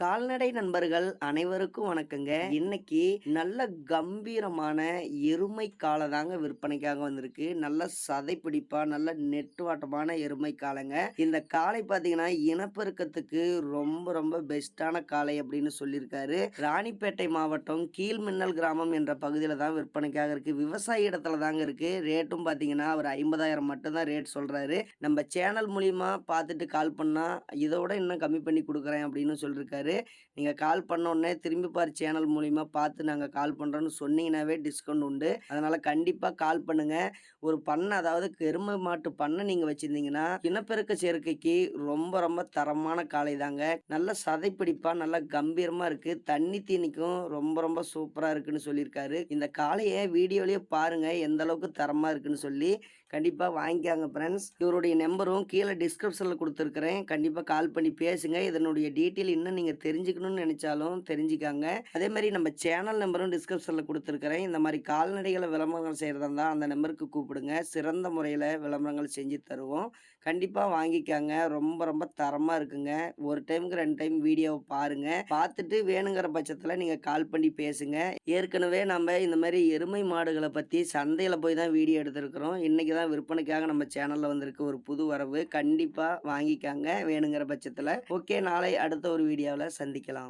கால்நடை நண்பர்கள் அனைவருக்கும் வணக்கங்க. இன்னைக்கு நல்ல கம்பீரமான எருமை காலை தாங்க விற்பனைக்காக வந்திருக்கு. நல்ல சதை பிடிப்பா நல்ல நெட்டுவாட்டமான எருமை காலைங்க இந்த காளை பார்த்தீங்கன்னா இனப்பெருக்கத்துக்கு ரொம்ப ரொம்ப பெஸ்டான காளை அப்படின்னு சொல்லியிருக்காரு. ராணிப்பேட்டை மாவட்டம் கீழ்மின்னல் கிராமம் என்ற பகுதியில் தான் விற்பனைக்காக இருக்கு. விவசாய இடத்துல தாங்க இருக்கு. ரேட்டும் பார்த்தீங்கன்னா அவர் ஐம்பதாயிரம் மட்டும்தான் ரேட் சொல்றாரு. நம்ம சேனல் மூலியமா பார்த்துட்டு கால் பண்ணா இதோட இன்னும் கம்மி பண்ணி கொடுக்குறேன் அப்படின்னு சொல்லியிருக்காரு. நீங்கள் கால் பண்ண உடனே திரும்பி பார் சேனல் மூலிமா பார்த்து நாங்கள் கால் பண்ணுறோன்னு சொன்னீங்கன்னாவே டிஸ்கவுண்ட் உண்டு. அதனால் கண்டிப்பாக கால் பண்ணுங்கள் ஒரு பண்ணை அதாவது எருமை மாட்டு பண்ணை நீங்கள் வச்சுருந்தீங்கன்னா இனப்பெருக்க சேர்க்கைக்கு ரொம்ப ரொம்ப தரமான காளை தாங்க. நல்ல சதைப்பிடிப்பாக நல்லா கம்பீரமாக இருக்குது தண்ணி தீனிக்கும் ரொம்ப ரொம்ப சூப்பராக இருக்குன்னு சொல்லியிருக்காரு. இந்த காளையை வீடியோலேயே பாருங்கள் எந்த அளவுக்கு தரமாக இருக்குன்னு சொல்லி. கண்டிப்பாக வாங்கிக்காங்க ஃப்ரெண்ட்ஸ் இவருடைய நம்பரும் கீழே டிஸ்கிரிப்ஷனில் கொடுத்துருக்குறேன். கண்டிப்பாக கால் பண்ணி பேசுங்க. இதனுடைய டீட்டெயில் இன்னும் நீங்கள் நீங்கள் தெரிஞ்சுக்கணும்னு நினச்சாலும் தெரிஞ்சுக்காங்க. அதே மாதிரி நம்ம சேனல் நம்பரும் டிஸ்கிரிப்ஷனில் கொடுத்துருக்குறேன். இந்த மாதிரி கால்நடைகளை விளம்பரங்கள் செய்கிறதா இருந்தால் அந்த நம்பருக்கு கூப்பிடுங்க. சிறந்த முறையில் விளம்பரங்கள் செஞ்சு தருவோம். கண்டிப்பாக வாங்கிக்காங்க. ரொம்ப ரொம்ப தரமாக இருக்குங்க. ஒரு டைமுக்கு ரெண்டு டைம் வீடியோவை பாருங்கள் பார்த்துட்டு வேணுங்கிற பட்சத்தில் நீங்கள் கால் பண்ணி பேசுங்க. ஏற்கனவே நம்ம இந்த மாதிரி எருமை மாடுகளை பற்றி சந்தையில் போய் தான் வீடியோ எடுத்திருக்கிறோம். இன்றைக்கி தான் விற்பனைக்காக நம்ம சேனலில் வந்திருக்கு ஒரு புது வரவு. கண்டிப்பாக வாங்கிக்காங்க வேணுங்கிற பட்சத்தில். ஓகே நாளை அடுத்த ஒரு வீடியோவில் சந்திக்கலாம்.